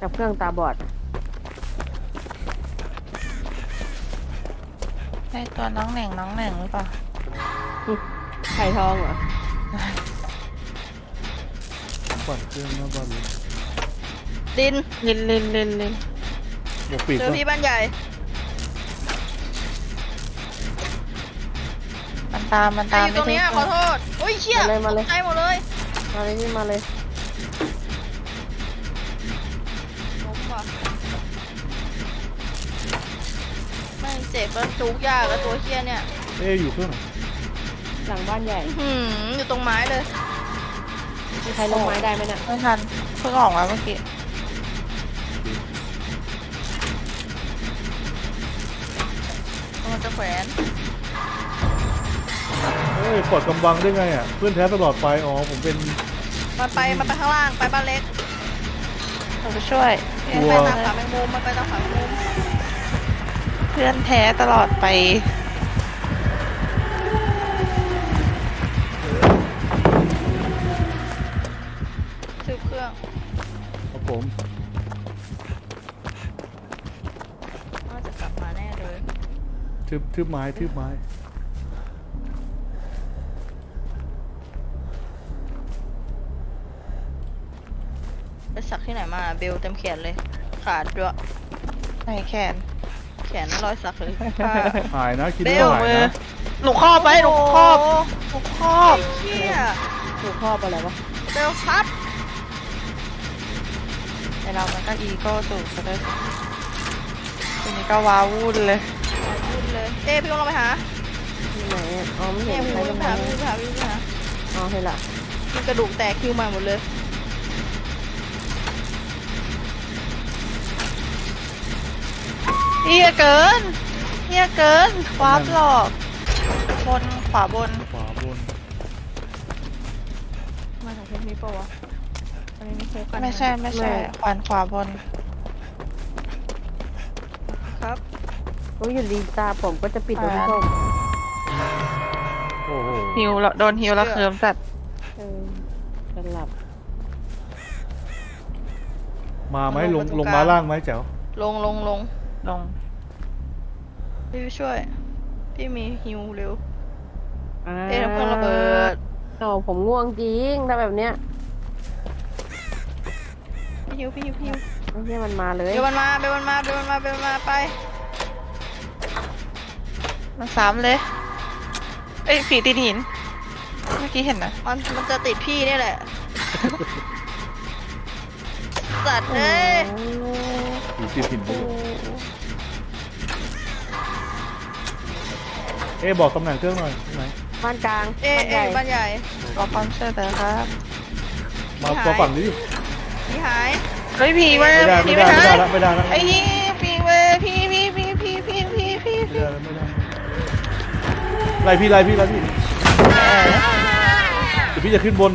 กับเครื่องตาบอดไอตัวน้องแหน่งน้องแหน่งหรือเปล่าไข่ทองเหรอปั่นเครื่องหน้าบ้านเลยดินลินลินลินลินหมวกปีกเจอปะพี่บ้านใหญ่ มันตามมันใครตามอยู่ตรงเนี้ยขอโทษ อุ้ยเชี่ยมาเลยมาเลย ตกใจหมดเลย มาเลยนี่มาเลย เจ็บแล้วจุกยากแล้วตัวเชี่ยเนี่ยเอ๊ะอยู่เครื่องไหนหลังบ้านใหญ่ หืมอยู่ตรงไม้เลย มีใครลงไม้ได้ไหมเนี่ยไม่ทันเพิ่งออกมาเมื่อกี้มันจะแขวนเอ้ยปลดกำบังได้ไงอะเพื่อนแท้ตลอดไปอ๋อผมเป็น มันไปมันไปข้างล่างไปบ้านเล็กเราไปช่วย กลัว ไปตามขาแมงมุมมันไปตามขาแมงมุม เพื่อนแท้ตลอดไปซื้อเครื่องครับผม น่าจะกลับมาแน่เลย ทึบทึบไม้ทึบไม้ ไปสักที่ไหนมาเบลเต็มแขนเลย ขาดด้วยไหนแขน แขนรอยสักเลยผ้าหายนะคิดเบว่าลหายมือนะหนูครอบไว้หนูครอบหนูครอบเชี่ยถูกครอบอะไรวะเบลครับไอเรามันก็อีโก้สูงซะด้วยสิทีนี้ก็ว้าวุ่นเลย พูดเลยเอ้พี่ต้องลงไปหาที่ไหนอะอ๋อไม่เอ้เห็นพี่ใครวิ่ลงงไปมาหาวิ่งไปหาวิ่งไปหาอ๋อเห็นละมันกระดูกแตกคิวใหม่หมดเลย เฮียเกินเฮียเกินวาร์ปหลอกบนขวาบนขวาบนมาถึงเพชรมีปะวะอันนี้ไม่ใช่กันไม่ใช่ไม่ใช่ขวานขวาบนครับโอ้ยอยู่ดีตาผมก็จะปิดโดนส้มโอ้โหฮิวแล้วโดนฮิวแล้วเคิมจัดเออจะหลับ มาไหมลงลงมาล่างไหมแจ๋วลงลงลง ลงพี่ช่วย พี่มีฮิวเร็วอ่าเอ๊ะทำเครื่องระเบิด โอ้ผมง่วงจริงถ้าแบบเนี้ยพี่ฮิวพี่ฮิวพี่ฮิวไม่ใช่มันมาเลยเบลมันมาเบลมันมาเบลมันมาเบลมันมาไป มันซ้ำเลย เอ้ยผีติดหิน เมื่อกี้เห็นนะมันมันจะติดพี่นี่แหละ สัตว์เอ้ยอยู่ติดหินไปเลย เอ๊ะบอกตำแหน่งเครื่องหน่อยตรงไหนบ้านกลางเอ๊ะบ้านใหญ่เอ๊ะบ้านใหญ่ขอความช่วยเหลือครับมาหายตัวฝั่งนี้ดิพี่หายเฮ้ยผีมาไม่ได้ผีไม่ได้ไม่ได้หายแล้วไม่ได้แล้วไอ้ไม่เหี้ยผีมาผีผีผีผีผีผีผีได้แล้วไม่ได้ไล่พี่ไล่พี่ไล่พี่เดี๋ยวพี่จะขึ้นบน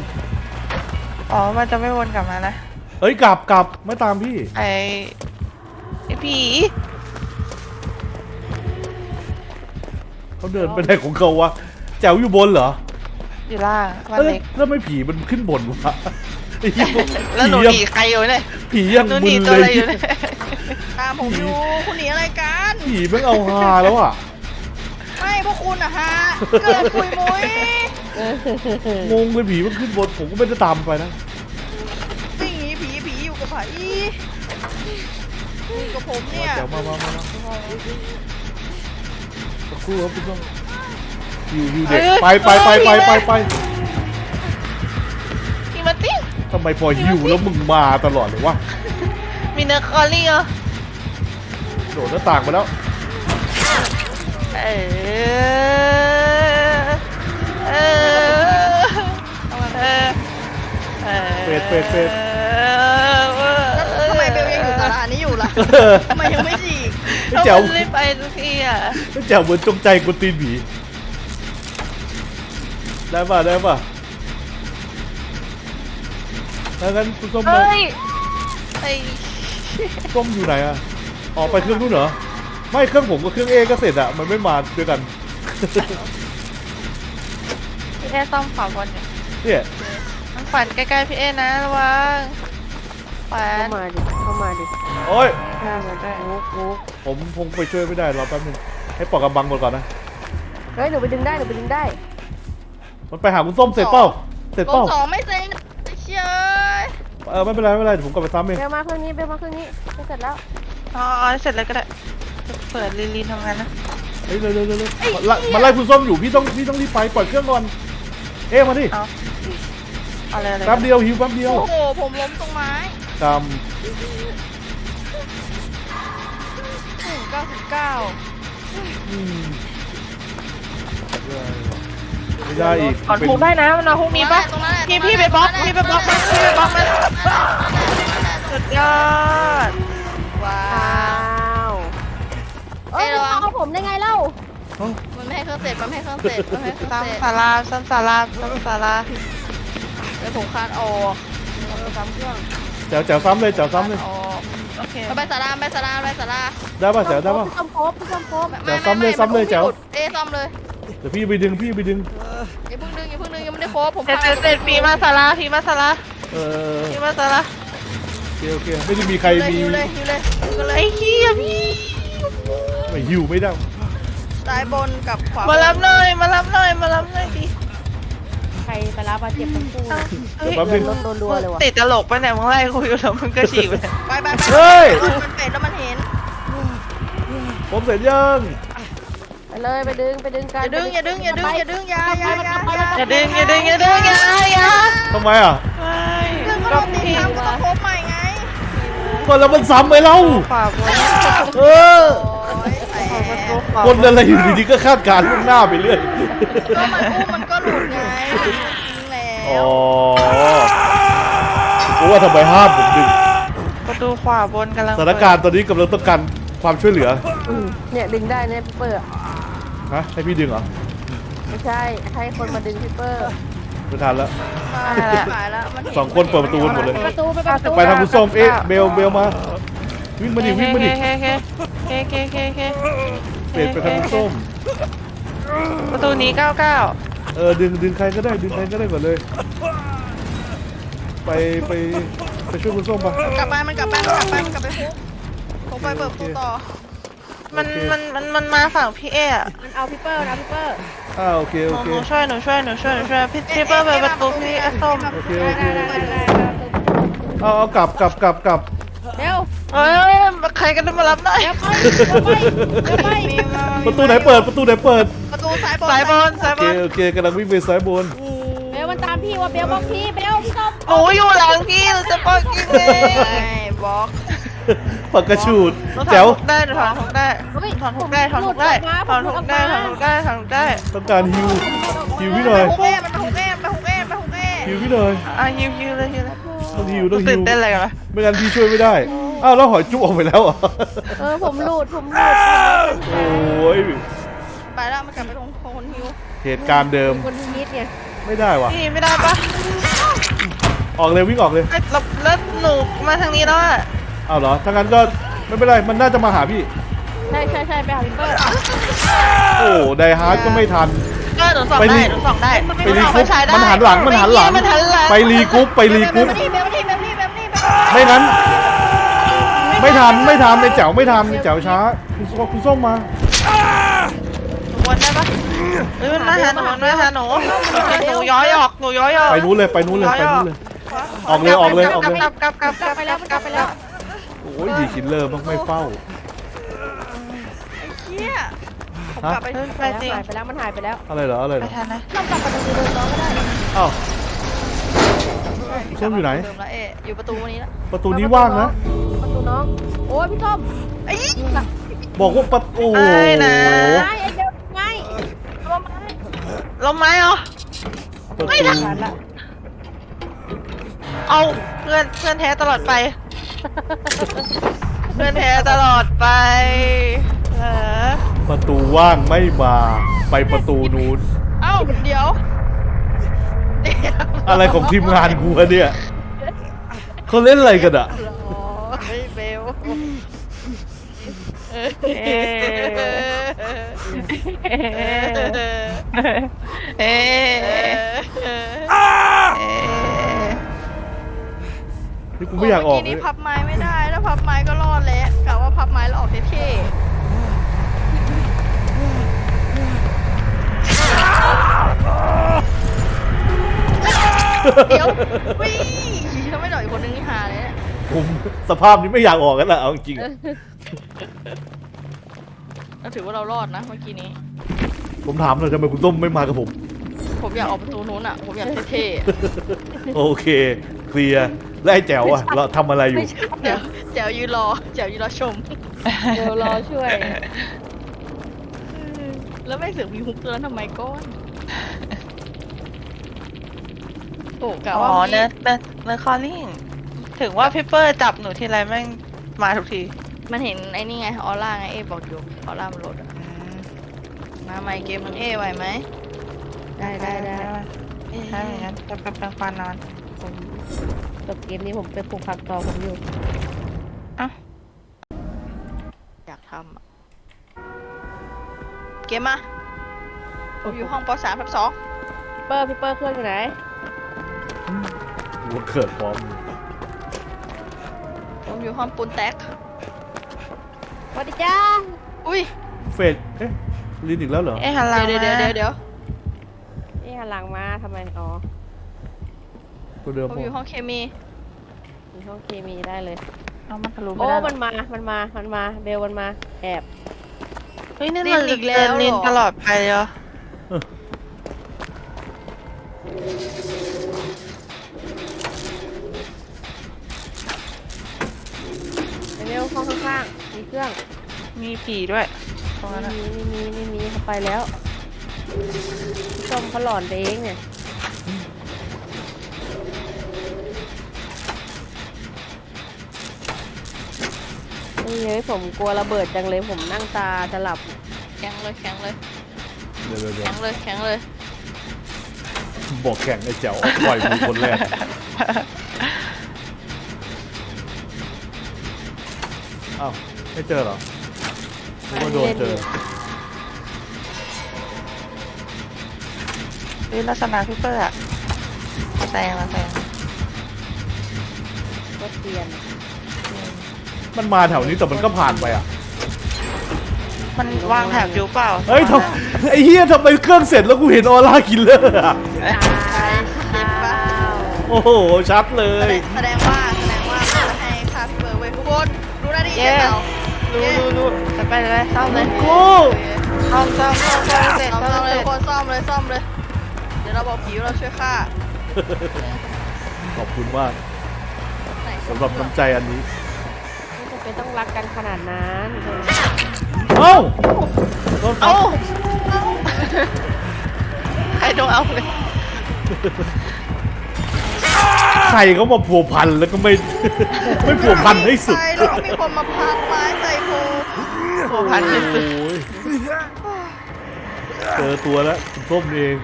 อ๋อมันจะไม่วนกลับมานะเอ้ยกลับกลับไม่ตามพี่ไอ้ไอ้ผี เขาเดินไปไหนของเขาวะแจ๋วอยู่บนเหรออยู่ล่างวันเอ้ยเล็กแล้วไม่ผีมันขึ้นบนวะไอ้เหี้ยแล้วหนูผีหนียังใครอยู่เนี่ยผียังหนูหมึนีนตัวเลอะไรยอยู่เนี่ยตามผมอยู่คุณหนีอะไรกันผีแม่งเอาฮาแล้วอะไม่พวกคุณอะฮะเกิดปุยมุ้ยงงเลยผีมันขึ้นบนผมก็ไม่ได้ตามไปนะวิ่งหนีผีผีอยู่กับไผ่อยู่กับผมเนี่ยแจ๋วมามามามา สักครู่ครับคุณผู้ชมฮิวฮิวเด็กไปไปไปไปไปไปมีมาติ้งทำไมพอฮิวแล้วมึงมาตลอดเลยวะมีเนื้อคอลลี่เหรอโดดหน้าต่างไปแล้วเออเออเออเออเฟดเฟดเฟดทำไมเบลยังอยู่ตลาดนี้อยู่ล่ะเออทำไมยังไม่ฉี กไอ้แจ๋วทำไมไม่ไปทุกทีอะไอ้แจ๋วเหมือนจงใจกวนตีนผีได้ป่ะได้ป่ะถ้างั้นคุณส้มมาเฮ้ยไอ้ส้มอยู่ไหนอะออกไปเครื่องนู้นเหรอไม่เครื่องผมกับเครื่องเอก็เสร็จอะมันไม่มาด้วยกัน พี่เอซ่อมขวาบนอยู่เนี่ยมันฝันใกล้ๆพี่เอนะระวังข วแขวเข้านมาดิ เข้ามาดิโอ้ยได้ได้มุกมุกผมคงไปช่วยไม่ได้รอแป๊บนึงให้ปอกกำบังหมดก่อนนะ เฮ้ยหนูไปดึงได้หนูไปดึงได้ มันไปหาคุณส้มเสร็จเปล่าเสร็จลเปล่างสองไม่เซ็งไอ้เชี่ยเออไม่เป็นไรไม่เป็นไรเดี๋ยวผมกลับไปซ้ำเองเบลมาเครื่องนี้เบลมาเครื่องนี้จะเสร็จแล้วอ๋อเอาเสร็จเลยก็ได้เปิดลีลีนทำงานนะ เฮ้ยเร็วเร็วเร็วเร็วมาไล่มาไล่คุณส้มอยู่พี่ต้องพี่ต้องรีบไปปล่อยเครื่องก่อน เอ๊ะมาดิเอาเอาเลยอะไรแป๊บเดียวหิวแป๊บเดียว โอ้โหผมล้มตรงไม้ ตามหนึ่งเก้าสิบเก้าอืมไม่ได้อีกก่อนเป็นพุกได้นะมันเอาพุกนี้ปะตรงนั้นแหละพี่พี่ไปบล็อกพี่ไปบล็อกมันพี่ไปบล็อกมันสุดยอดว้าอ้าววเอ้ยมันเอาผมได้ไงเล่าเอ้ามันไม่ให้เครื่องเสร็จมันไม่ให้เครื่องเสร็จมันไม่ให้เครื่องซ้ำเสร็จศาลาซ้ำศาลาซ้ำศาลาเดี๋ยวผมคานออกเราไปซ้ำเครื่อง แจ๋วแจ๋วซ้ำเลยแจ๋วซ้ำเลยออกโอเคเอาไปสาราไปสาราไปสาราได้ป่ะแจ๋วได้ป่ะ พี่ต้อมโคบพี่ต้อมโคบเดี๋ยวซ้ำเลยซ้ำเลยแจ๋ว เอ้ซ้ำเลยเดี๋ยวพี่ไปดึงพี่ไปดึง อย่าเพิ่งดึงอย่าเพิ่งดึงยังไม่ได้โค้บผมเสร็จเสร็จเสร็จพีมาศาลาพีมาศาลาเออพีมาศาลาโอเคโอเคไม่ได้มีใครเลยมีหิวเลยหิวเลยหิวกันเลยไอ้เหี้ยพี่ไม่หิวไม่ได้ ซ้ายบนกับขวามารับหน่อยมารับหน่อยมารับหน่อยดิ ใครไปรับบาดเจ็บทั้งคู่เฮ้ยแป๊บนึงรถโดนรัวเลยว่ะติดตลกปะเนี่ยมึงไล่คุยอยู่แล้วมึงก็ฉีกไปเลยไปไปไปเฮ้ย มันเป็ดแล้วมันเห็น ผมเสร็จยังไปเลยไปดึงไปดึงอกันย่าดึงอย่าดึงอย่าดึงอย่าดึงอย่าอย่าอย่าอย่าดึงอย่าดึงอย่าดึงอย่าอย่าทำไมอะไม่ดึงก็โดก็นตีพี่ซ้ำก็ต้องโค้บใหม่ไง ก็แล้วมันซ้ำไปแล้วฝากไว้เออ โอ้ยแต่ คนอะไรอยู่ดีๆก็คาดการณ์ล่วงหน้าไปเรื่อย ก็มันอุ้มมันก็หลุดไงยิงแล้อ๋อวรู้ว่าทำไมห้ามผมดึงประตูขวาบนกำลังสถานการณ์ตอนนี้กำลังต้องการความช่วยเหลือ อืมเนี่ยดึงได้เนี่ยพี่เปอร์ฮะ ให้พี่ดึงเหรอไม่ใช่ ให้คนมาดึงพี่เปอร์ไม่ทันแล้วขายแล้วมันเห็สองคนเปิดประตูกันหมดเลยไปประตูไปประตูไปทางคุณส้มเอ๊ะเบลเบลมา วิ่งมาดิ วิ่งมาดิ เฮ้เฮ้เฮ้เฮ้เฮ้เฮ้เปลี่ยนไปทางส้ม ประตูนี้เก้าเก้าเออดึงดึงใครก็ได้ดึงใครก็ได้ก่อนเลย ไปไปไปช่วยคุณส้มปะกลับไปมันกลับไปมันกลับไปมันกลับไปคุกผมไปเปิดประตูต่อ มันมันมันมันมาฝั่งพี่เอ๊ะมันเอาพี่เปอร์นะพี่เปอร์อ่าโอเคหโอนูเค หนูช่วยหนูช่วยหนูช่วยหนูช่วยพี่พี่เปิ้ลเปิดประตูพี่เอ๊ะส้มโอเคโอเคได้ได้ได้ได้เอาเอากลับกลับกลับกลับเร็วเฮ้ย ใครกันได้มารับหน่อยเดี๋ยวไปเดี๋ยวไปเดี๋ยวไปมีมาประตูไหนเปิดประตูไหนเปิดประตูซ้ายบนสายบอลสายโอบเคอลโอเคกำลังวิ่งไปซ้ายบนเบลมันตามพี่ว่าเบลบอกพี่เบลพี่ส้มหนูอยู่หลังพี่หนูจะป้องกินเองใช่บล็อกปากกระชูดหนูถอแจ๋นวทุกได้หนูถอนทุกได้ถอนทุกได้ถอนทุกได้ถอนทุกได้ถอนทุกได้ถอนทุกได้ต้องการฮิวฮิวพี่หน่อยไปหุกแม่มันไปหุกแม่ไปหุกแม่ไปหุกแม่ฮิวพี่หน่อยอะฮิวฮิวเลยฮิวเลยต้องฮิวต้องฮิตื่นวเต้นอะไรกันวะไม่งั้นพี่ช่วยไม่ได้ อ้าวแล้วหอยจุ๊บออกไปแล้วเหรอเออผมหลุดผมหลุดโอ้ยไปแล้วมันกลับไปตรงคนฮิวเหตุการณ์เดิมคนที่นิดเนี่ยไม่ได้ว่ะนี่ไม่ได้ปะออกเลยวิ่งออกเลยเอ้ยแล้วแล้วหนูมาทางนี้แล้วอะอ้าวเหรอถ้างั้นก็ไม่เป็นไรมันน่าจะมาหาพี่ ใช่ใช่ใช่ไปหาพี่เปอร์โอ้ไดฮาร์ดก็ไม่ทันก็หนูส่องไปรีได้หนูส่องได้ไปรีส่องกรุ๊ปไฟฉายได้มันหันหลังมันหันหลังมันหันหลัง ไปรีกรุ๊ปไปรีกรุ๊ปแบบนี้แบบนี้แบบนี้แบบนี้แบบนี้ไม่งั้น ไม่ทันไม่ทันในแจ๋วไม่ทันในแจ๋วช้าคุณส้มคุณส้มมาหนูวนได้ปะเฮ้ยมันมาหาหนูมันมาหาหนูหนูย้อยออกหนูย้อยออกไปนู้นเลยไปนู้นเลยไปนู้นเลย ออกเลยออกเลยออกเลยกลับกลับกลับกลับไปแล้วมันกลับไปแล้วโอ้ยดีคิลเลอร์ต้องไม่เฝ้าเชี่ยผมฮะกลับไปเฮ้ยไปไปจริงหายไปแล้วมันหายไปแล้วอะไรเหรออะไรเหไปรอทันนะเรากลับไปตรงนี้เลยน้องก็ได้อ้าว ส้มอยู่ไหน เดิมแล้วเอะอยู่ประตูวันนี้แล้วประตูนี้ว่างนะประตู น้องโอ้ยพี่ส้มไอ้ยบอกว่าประตูโอ้โหไอ้นะ ไอ้ไอ้เดียวไงลมไม้เหรอประไม่ตูทัน ผ่านละเอาเพื่อนเพื่อนแท้ตลอดไป เพื่อนแท้ตลอดไปเหรอประตูว่างไม่มาไปประตูนู้นเอ้าเดี๋ยวเดี๋ยวอะไรของทีมงานกูวะเนี่ยเขาเล่นอะไรกันอะ โอ้ยเบล เอ๊ะเอเอ๊ะอเอ๊ะนี่กูไม่อยากออกเมื่อเลกี้ยนี้พับไม้ไม่ได้ถ้าพับไม้ก็รอดแล้วกะว่าพับไม้แล้วออกเท่ๆเดี๋ยววิ่งถ้าไม่หน่อยอีกคนนึงนี่หาเลยเนี่ย ผมสภาพนี้ไม่อยากออกกันละเอาจริงๆอะเราถือว่าเรารอดนะเมื่อกี้นี้ ผมถามหน่อยทำไมคุณส้มไม่มากับผม ผมอยากออกประตูนู้นอะ ผมอยากเท่ๆอะโอเคเคลียร์แล้วไอ้แจ๋วอะเราทำอะไรอยู่ เดี๋ยวแจ๋วยืนรอแจ๋วยืนรอชม เดี๋ยวรอช่วย แล้วไม่เสือกมีฮุกตัวนั้นทำไมก้อนโอ้กะอ๋ว่าอมีเนื้อเนื้อเนื้อคอลลิ่ง ถึงว่าพี่เปอร์จับหนูทีไรแม่งมาทุกที มันเห็นไอ้นี่ไงออร่าไงเอบอกอยู่ออร่ามันโหลดอะอืมมาใหม่เกมมันเอไหวไหมได้ได้ได้ใช่งั้นจะไปเป็นควานนอนผมจบเกมนี้ผมไปปลูกผักต่อผมอยู่อยากทำอะเกมมาผมอยู่ห้องปสามทับสองเปอร์พี่เปอร์เครื่องอยู่ไหนวัวเกิดพร้อมผม อยู่ห้องปูนแตกสวัสดีจ้าอุ้ยเฟดเอ๊ะลินอีกแล้วเหรอ เอ๊ะหันหลังเดี๋ยวเดี๋ยวเดี๋ยวเดี๋ยวนี่หันหลังมาทำไม อ๋อตัวเดิมผมปะอยู่ห้องเคมีมีห้องเคมีได้เลย เอามันทะลุไม่โอ้ได้หรมัอนมา มันมา มันมา เบลมันมา แอบ เฮ้ยนี่มันเดินลินตลอดไปเลยเหรอ เร็วห้องข้างๆ มีเครื่อง มีผีด้วยตรงนั้นไม่อะมีไม่มีไม่มีเขาไปแล้วพี่ส้มเขาหลอนไปเองเนี่ยเฮ้ยเฮ้ยผมกลัวระเบิดจังเลยผมนั่งตาจะหลับแข็งเลยแข็งเลยเดี๋ยวเดี๋ยวเดี๋ยแข็วงเลยแข็งเลยบอกแข่งไอ้แจ๋วปล่อยมือคนแรกอ้าวไม่เจอเหรอ ไม่ว่าโดนเจอเฮ้ยลักษณะพี่เปอร์อะมาแซงมาแซงก็เตียน มันมาแถวนี้แต่มันก็ผ่านไปอะ มันวางแถบอยู่เปล่าเฮ้ยทำไอ้เฮียทำไมเครื่องเสร็จแล้วกูเห็นออร่าคิลเลอร์อะตายเจ็บปะโอ้โห ชัดเลแสดยงแสดงว่า แสดงว่าเขาให้ค่าพี่เบิร์ดไว้ทุกคนรู้หน้าที่เจ๊เต่า รู้รู้รู้จะไปเลยซ่อมเลยกูซ่อมซ่อมซ่อมซ่อมเสร็จซ่อมซ่อมเลเสยร็จคนซ่อมเลยซ่อมเลย เดี๋ยวเราบอกผีว่าเราช่วยฆ่าขอบคุณมากไหนสำหรับน้ำใจอันนี้ ไม่จำเป็นต้องรักกันขนาดนั้นเอ้าโดนเอ้าใครโดนเอาเลย ใครเขามาผัวพันแล้วก็ไม่ ไม่ผัวพันให้สุด ใช่แล้วก็มีคนมาพักไม้ใส่กูโอ้พันที่สุดโอ้ยเจอตัวแล้วคุณส้มเอง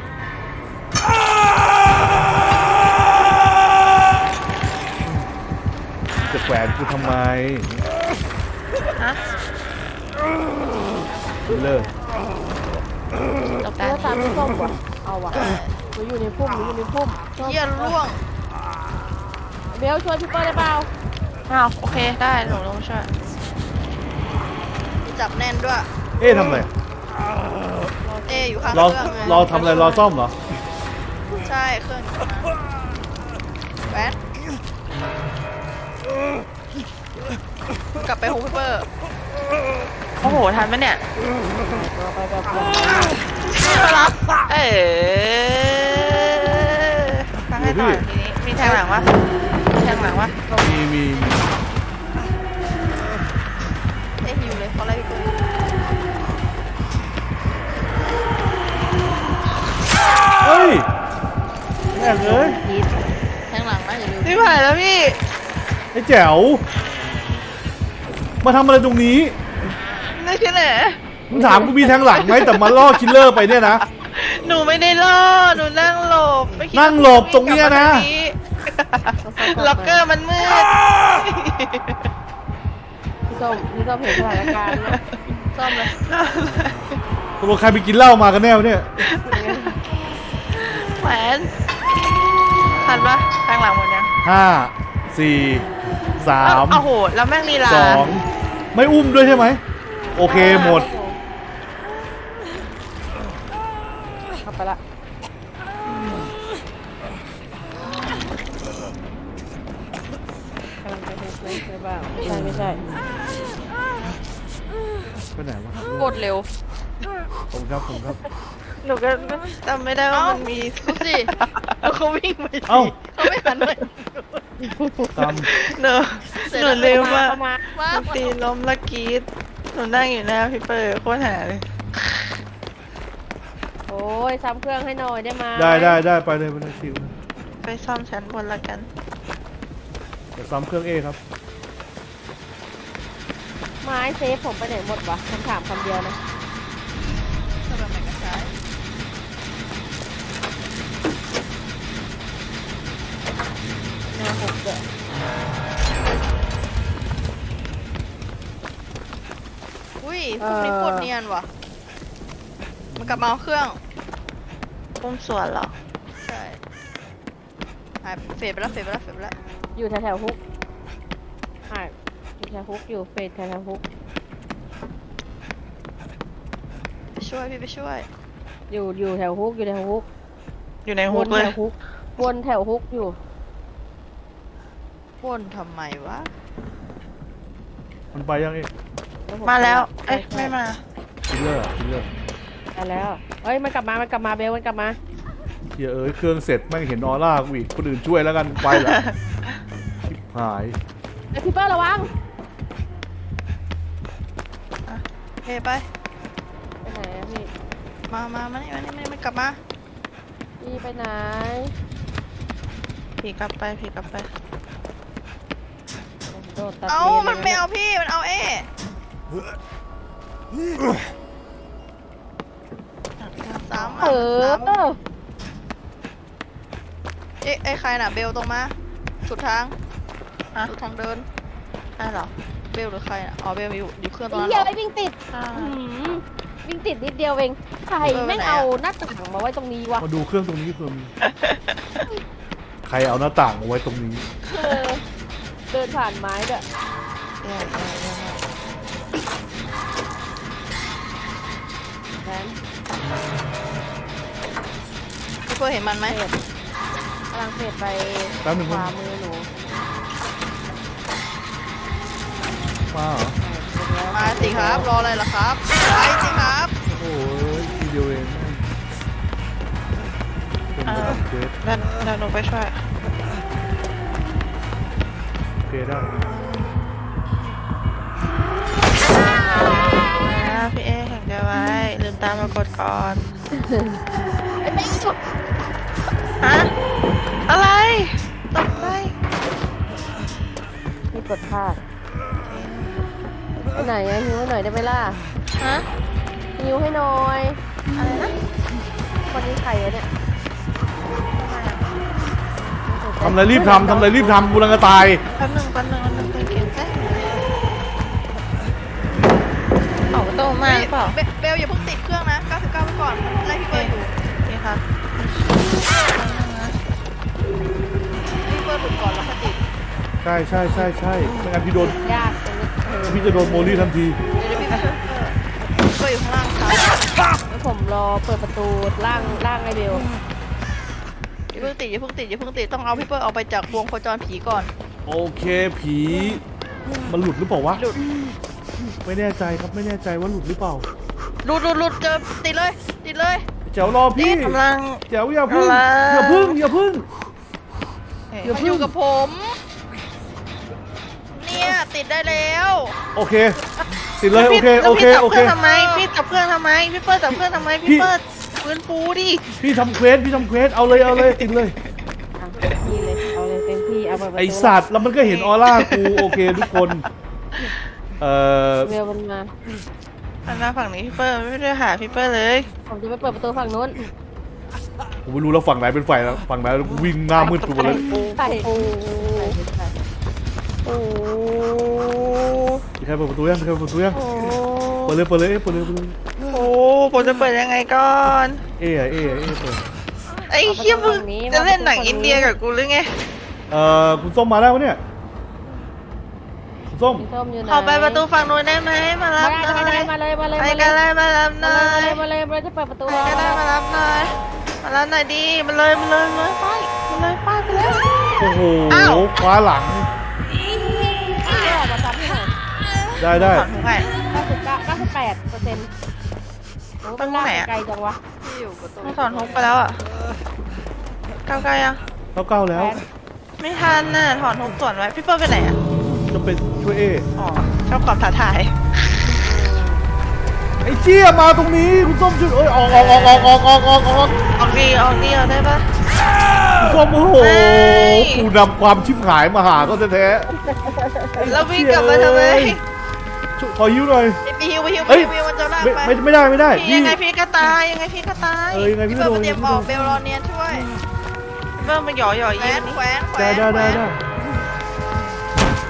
จะแขวนกูทำไมฮะคิลเลอร์ตกเลืใจอตามพี่ส้มว่ะเอาว่ะหนูอยู่ในพุ่มหนูอยู่ในพุ่มส้มเยี่ยร่วง เบลช่วยพี่เปอร์ได้เปล่าอ้าวโอเคได้หนูลงมาช่วยจับแน่นด้วย เอ๊ะทำอะไรเออยู่ข้างรอเครื่องไงรอทำอะไรรอซ่อมเหรอใช่เครื่องอยู่ข้างหน้าแวดกลับไปโฮมเปอร์ โอ้โหทันไหมเนี่ยเราไปแบบรับเอ๋ฟังให้ต่อทีนี้มีแทงหลังวะ มีแทงหลังวะมีมีมีเอ้ฮิวเลยเขาไล่พี่เปิ้ลเฮ้ยแม่งเอ้ยคิดแทงหลังนะอย่าลืมพี่ผ่านแล้วพี่ไอ้แจ๋วมาทำอะไรตรงนี้นี่คือไหนมึงถามกูมีแทงหลังไหมแต่มาล่อคิลเลอร์ไปเนี่ยนะ หนูไม่ได้ล่อหนูนั่งหลบไม่คิดนั่งหลบตรงเนี้ยนะ ว่าพี่กลับมาทางนี้ ล็อกเกอร์มันมืด พี่ส้มพี่ส้มเห็นสถานการณ์นะซ่อมเลยตกลงใครไปกินเหล้ามากันแน่วะเนี่ย แหวนทันปะทางหลังหมดยังห้า สี่ สามโอ้โห แล้วแม่งลีลาสอง ไม่อุ้มด้วยใช่ไหม โอเคหมด เข้าไปละกำลังจะทุบไหมหรือเปล่าไม่ใช่ไม่ใช่ ไปไหนวะกดเร็วผมครับผมครับ หนูก็จำไม่ได้ว่าเอ้ามันมีดูสิแล้วเขาวิ่งไปเอ้าเขาไม่หันเลยตามหนูหนูลืมว่าเข้ามาว้ามันตีล้มและกรีดหนูนั่งอยู่หน้าพี่เปิร์โคตรหาเลย โอ้ยซ้ำเครื่องให้หน่อยได้ไหมได้ได้ได้ไปเลยไปเลยชิวไปซ่อมชั้นบนละกัน เดี๋ยวซ้ำเครื่องเอครับ ไม้เซฟผมไปไหนหมดวะคำถามคำเดียวนะทำไมมันกระจายหน้าหกเด้ออุ้ยพวกนี้กดเนียนว่ะ มันกลับมาเอาเครื่องปุ้มสวนเหรอ ใช่หายเฟดไปแล้วเฟดไปแล้วเฟดไปแล้วอยู่แถวๆฮุกอ่า อยู่แถวฮุกอยู่เฟสแถวๆฮุกไปช่วยพี่ไปช่วย อยู่อยู่แถวฮุกอยู่แถวฮุกอยู่ในวหุนกเลแถยวฮุกวนแถวฮุกอยู่วนทำไมวะ มันไปยังเอ๊ะผมาแล้วใช่เอ้ยใช่ไม่มาคิลเลอร์คิลเลอร์มาแล้วเอ้ยมันกลับมามันกลับมาเบลมันกลับมาเฮียเอ้ยเครื่องเสร็จแม่งเห็นออร่ากูอีกคนอื่นช่วยแล้วกันไปละชิบหายไอ้ยพี่เปิ้ลระวัง ไป ไปไหนอะพี่มามามานี่มานี่มานี่มันกลับมา พี่ไปไหน ผีกลับไป ผีกลับไป โดดตัดเอ้าลยมันไม่เอาพี่ มันเอาเอสามเออสามเอ๊ะไอ้ใครน่ะ เบลตรงมา สุดทางฮะสุดทางเดินได้เหรอ เบลหรือใครน่ะอ๋อเบลอยู่อยู่เครื่องตรงไอ้นั้นเหี้ยเหรไอ้อวิ่งติดอ่า อื้อหือวิ่งติดนิดเดียวเอง ใครเออแม่งไหนอะเอาหน้าต่างมาไว้ตรงนี้วะมาดูเครื่องตรงนี้เพิ่มใครเอาหน้าต่างมาไว้ตรงนี้เออเดินผ่านไม้ด้วยเดี๋ยวเดี๋ยวเดี๋ยวนั้นพี่เพื่อเห็นมันไหมเฟดกำลังเฟดไปแป๊บหนึ่งขมันวามือหนู มาเหรอมาสิครับ รออะไรล่ะครับไปสิครับโอ้ยทีเดียวเองเป็นระดับเควสเดี๋ยวเดี๋ยวหนูไปช่วยโอเคได้อ่าพี่เอแข่งใจไว้ ลืมตามมากดก่อนไอ้แม่งสุดฮะอะไรตกไปนี่กดพลาด ไปไหนอะหิวให้หน่อยได้ไหมล่ะ ฮะหิวให้หน่อย อะไรนะคนนี้ใครวะเนี่ยทำอะไรรีบทำทำอะไรรีบทำกูรังจะตายแป๊บหนึงแป๊บหนึงแป๊บหนึงเก่งแค่ออกประตูมาหรือเปล่า เบลเบลอย่าเพิ่งติดเครื่องนะ 99 ไปก่อนไล่พี่เบิร์ดอยู่นี่ครับพี่เบิร์ดหลุดก่อนแล้วค่อยติดใช่ใช่ใช่ใช่ไม่งั้นพี่โดนยากจังเลยเออ พี่จะโดนโมลี่ทันทีเดี๋ยวเดี๋ยวพี่ไปช่วยเบิร์ดอยู่ข้างล่างครับแล้วผมรอเปิดประตูล่างล่างไอเบลอย่าเพิ่งติดอย่าเพิ่งติดอย่าเพิ่งติดต้องเอาพี่เบิร์ดออกไปจากวงโคจรผีก่อน โอเคผี มันหลุดหรือเปล่าวะหลุด ไม่แน่ใจครับไม่แน่ใจว่าหลุดหรือเปล่าหลุดหลุดหลุดเจอติดเลย ติดเลยแจ๋วรอพี่กำลัง แจ๋วอย่าพึ่งอะไรอย่าพึ่งอย่าพึ่งเอ๊ะอย่ามันพึ่ง อยู่กับผมเนี่ย ติดได้แล้วโอเคติดเลยโอเคแล้โอวเคพี่จับโอเคเครื่องทำไมพี่จับเครื่องทำไมพี่เปิดจับเครื่องทำไมพี่พี่เปิดฟื้นฟูดิพี่ทำเควสพี่ทำเควสเอาเลยเอาเลยติดเลยอะพี่เลยเอาเลยเต็มที่เอาเปิดประตูไอสัตว์แล้วมันก็เห็นออร่ากูโอเคทุกคนเอ่อเบลมันมาอันหน้าฝั่งนี้พี่เปิดไม่ได้หาพี่เปิดเลย ผมจะไปเปิดประตูฝั่งนู้นผมไม่รู้แล้วฝั่งไหนเป็นฝ่ายแล้วฝั่งไหนวิ่งหน้ามืดกูหมดเลยใช่ โอ้ใช่โอ้มีใครเปิดประตูยังมีใครเปิดประตูยังโอ้เปิดเลยเปิดเลยเอ้ยเปิดเลยเปิดเลยโอ้ผมจะเปิดยังไงก่อน เอ้ยเอ้ยเอ้ยเปิดไอ้เฮียมึงจะเล่นหนังอินเดียกับกูหรือไงเอ่อคุณส้มมาแล้ววะเนี่ยคุณส้มพี่ส้มอยู่ไหนขอไปประตูฝั่งนู้นได้ไหมมารับหน่มาอเลยยมาเลยมาเลยไปมาเลยกันเลยมารับหน่มาอยเลยมาเลยมาเลยจะเปิดประตูไปกันเลยมารับหน่อยมารับหน่อยดีมาเลยมาเลยมาเลยไปมาเลยไปไปแล้ว โอ้โหอ้าว คว้าหลัง ได้ได้ถอนถุงไง99 98เปอร์เซ็นต์โอ้ตรงไหนอะ ไกลจังวะต้องถอนทุกไปแล้วอะเก้าไกลยังเก้าเก้าแล้วไม่ทันน่ะถอนทุกส่วนไว้พี่เปิ้ลไปไหนอะจะเป็นช่วยเออ๋อชอบความท้าทายไอ้เจี๊ยมาตรงนี้คุณส้มช่วยเอ้ยออกออกออกออกออกออกออกออกออกดีออกดีเอาได้ปะ คุณส้มโอ้โหเฮ้ยกูนำความชิบหายมาหาก็แท้แล้ววิ่งกลับมาทำไมๆ ช่วยขอยิ้วหน่อย ไปฮิวไปฮิวไปเฮ้ยฮิวมันจะลากไม่ไปไม่ไม่ได้ไม่ได้พี่พี่ยังไงพี่ก็ตายยังไงพี่ก็ตายเออยังไงพี่ก็เปิ้ลโดนมาเตรียมพี่บก็อโดกนเบลรอเนียนช่วยเปิ้ลมาหย่อหย่อยิงแขวนแขวได้นได้ได้ได้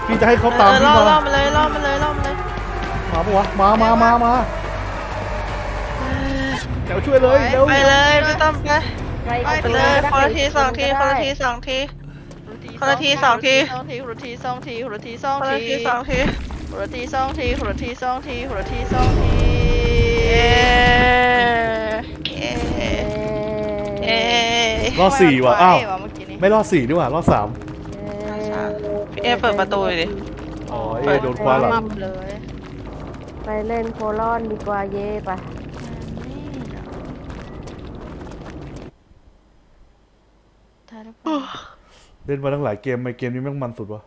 พี่จะให้เขาตามเออพี่ล่อมาล่อมาเลยล่อมาเลยล่อมาเลยมาปะวะมามามามาเดี๋ยวช่วยเลยเร็วไปเลยพี่ต้อมไปไปไปเลยคนละทีสองทีคนละทีสองที คนละทีสองที สองทีคนละทีสองทีคนละทีสองคนละทีทีสองที คนละทีสองทีคนละทีสองทีคนละทีสองทีเอ๊ะเอ๊ะเอ๊เอ๊ะรอบสี่ว่ะอ้าวไเมื่อกี้นี้ไม่รอดสี่ดีกว่ารอดสามเอ๊ะเปิดประตูเลยดิอ๋อเอโดนคว้าหลังมั่มเลย ไปเล่นโคลอนดีกว่าเย่ไปตายแล้วเล่นมาตั้งหลายเกมไมเกมนี้แม่งมันสุดวะ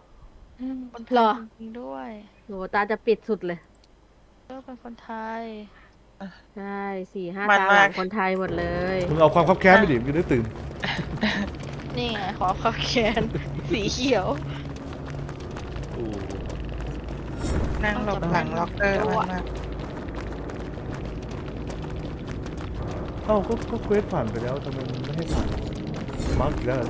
คนเหรอ จริงด้วยโหตาจะปิดสุดเลย เออเป็นคนไทย ใช่สี่ห้ามันตาหมาลักงคนไทยหมดเลย มึงเอาความคับแค้นไปดิมึงจะได้ตื่น นี่ไงขอข้าวแคนสีเขียว นั่งหลบหลังล็อกเกอร์มันมากเอ้าก็ก็เควสผ่านไปแล้วทำไมมึงไม่ให้ผ่านมาร์กอีกแล้วเหรอ